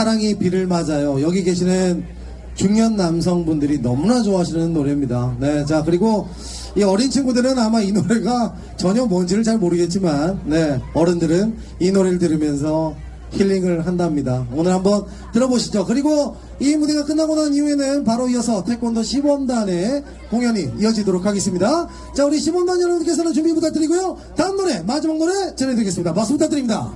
사랑이 비를 맞아요. 여기 계시는 중년 남성분들이 너무나 좋아하시는 노래입니다. 네, 자 그리고 이 어린 친구들은 아마 이 노래가 전혀 뭔지를 잘 모르겠지만, 네 어른들은 이 노래를 들으면서 힐링을 한답니다. 오늘 한번 들어보시죠. 그리고 이 무대가 끝나고 난 이후에는 바로 이어서 태권도 시범단의 공연이 이어지도록 하겠습니다. 자, 우리 시범단 여러분께서는 준비 부탁드리고요. 다음 노래, 마지막 노래 전해드리겠습니다. 박수 부탁드립니다.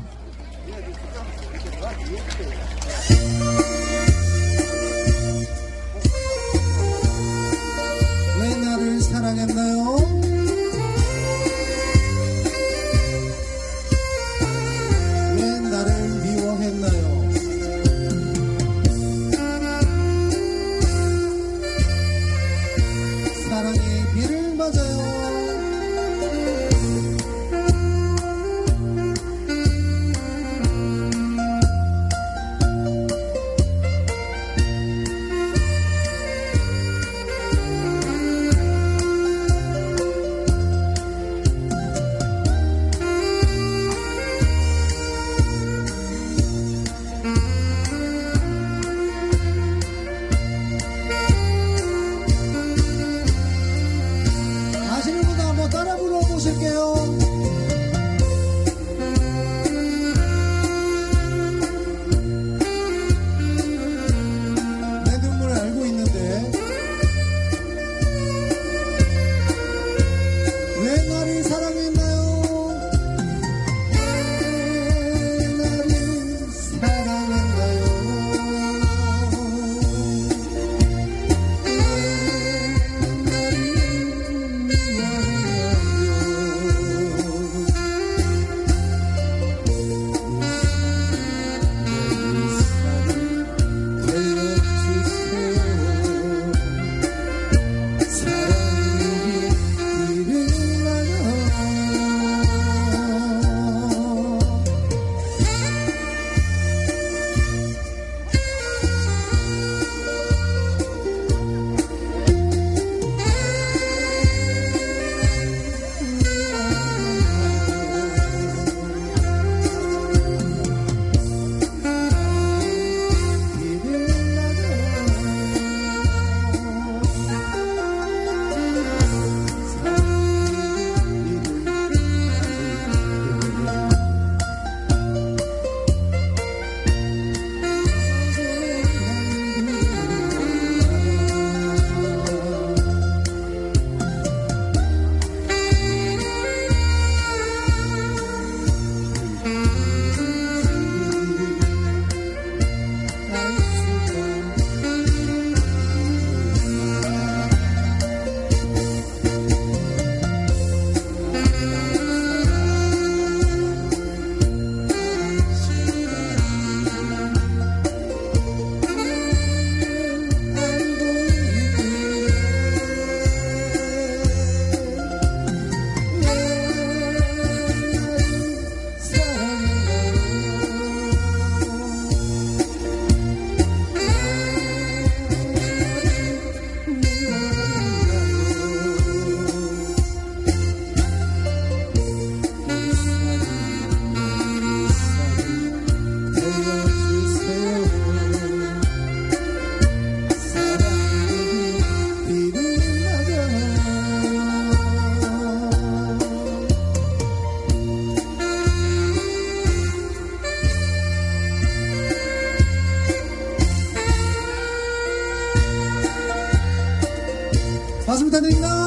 박수